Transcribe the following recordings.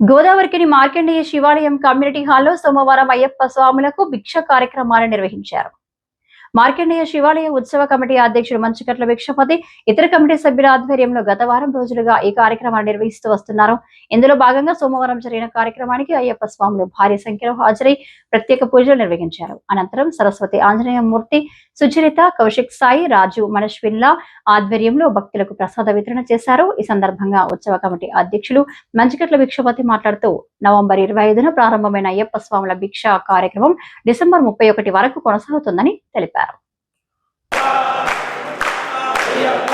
గోదావరికిని మార్కండేయ శివాలయం కమ్యూనిటీ హాల్లో సోమవారం అయ్యప్ప స్వాములకు భిక్ష కార్యక్రమాలు నిర్వహించారు. మార్కండేయ శివాలయ ఉత్సవ కమిటీ అధ్యక్షుడు మంచుకట్ల భిక్షపతి ఇతర కమిటీ సభ్యుల ఆధ్వర్యంలో గత వారం రోజులుగా ఈ కార్యక్రమాన్ని నిర్వహిస్తూ వస్తున్నారు. ఇందులో భాగంగా సోమవారం జరిగిన కార్యక్రమానికి అయ్యప్ప స్వాములు భారీ సంఖ్యలో హాజరై ప్రత్యేక పూజలు నిర్వహించారు. అనంతరం సరస్వతి ఆంజనేయ మూర్తి సుచరిత కౌశిక్ సాయి రాజు మనశ్విన్ల ఆధ్వర్యంలో భక్తులకు ప్రసాద వితరణ చేశారు. ఈ సందర్భంగా ఉత్సవ కమిటీ అధ్యక్షులు మంచికట్ల భిక్షపతి మాట్లాడుతూ నవంబర్ ఇరవై ఐదున ప్రారంభమైన అయ్యప్ప స్వాముల భిక్ష కార్యక్రమం డిసెంబర్ ముప్పై ఒకటి వరకు కొనసాగుతుందని తెలిపారు. Bahia!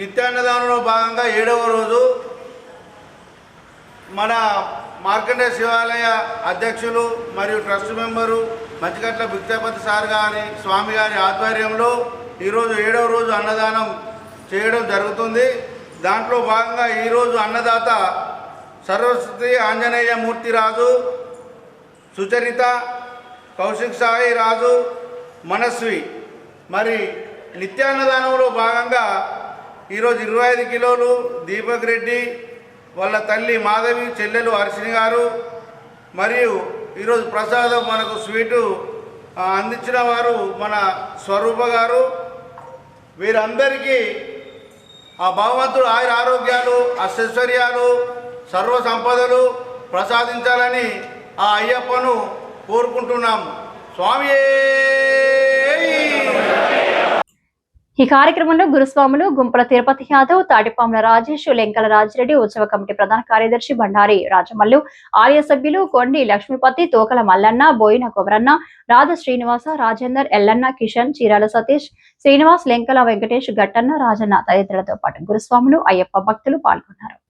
నిత్యాన్నదానంలో భాగంగా ఏడవ రోజు మన మార్కండే శివాలయ అధ్యక్షులు మరియు trust member Manchigatla Bhikshapathi sir గారి స్వామి గారి ఆధ్వర్యంలో ఈరోజు ఏడవ రోజు అన్నదానం చేయడం జరుగుతుంది. దాంట్లో భాగంగా ఈరోజు అన్నదాత సరస్వతి ఆంజనేయ మూర్తి రాజు సుచరిత కౌశిక్ సాయి రాజు మనస్వి. మరి నిత్యాన్నదానంలో భాగంగా ఈరోజు ఇరవై ఐదు కిలోలు దీపక్ రెడ్డి వాళ్ళ తల్లి మాధవి చెల్లెలు హర్షిని గారు మరియు ఈరోజు ప్రసాదం మనకు స్వీటు అందించిన వారు మన స్వరూప గారు. వీరందరికీ ఆ భగవంతుడు ఆయుర ఆరోగ్యాలు అశైశ్వర్యాలు సర్వ సంపదలు ప్రసాదించాలని ఆ అయ్యప్పను కోరుకుంటున్నాము స్వామి ఈ కార్యక్రమంలో గురుస్వాములు గుంపల తిరుపతి యాదవ్ తాటిపాముల రాజేష్ లెంకల రాజిరెడ్డి ఉత్సవ కమిటీ ప్రధాన కార్యదర్శి బండారి రాజమల్లు ఆలయ సభ్యులు కొండి లక్ష్మీపతి తోకల మల్లన్న బోయిన కొమరన్న రాధ శ్రీనివాస రాజేందర్ ఎల్లన్న కిషన్ చీరాల సతీష్ శ్రీనివాస్ లెంకల వెంకటేష్ గట్టన్న రాజన్న తదితరులతో పాటు గురుస్వాములు అయ్యప్ప భక్తులు పాల్గొన్నారు.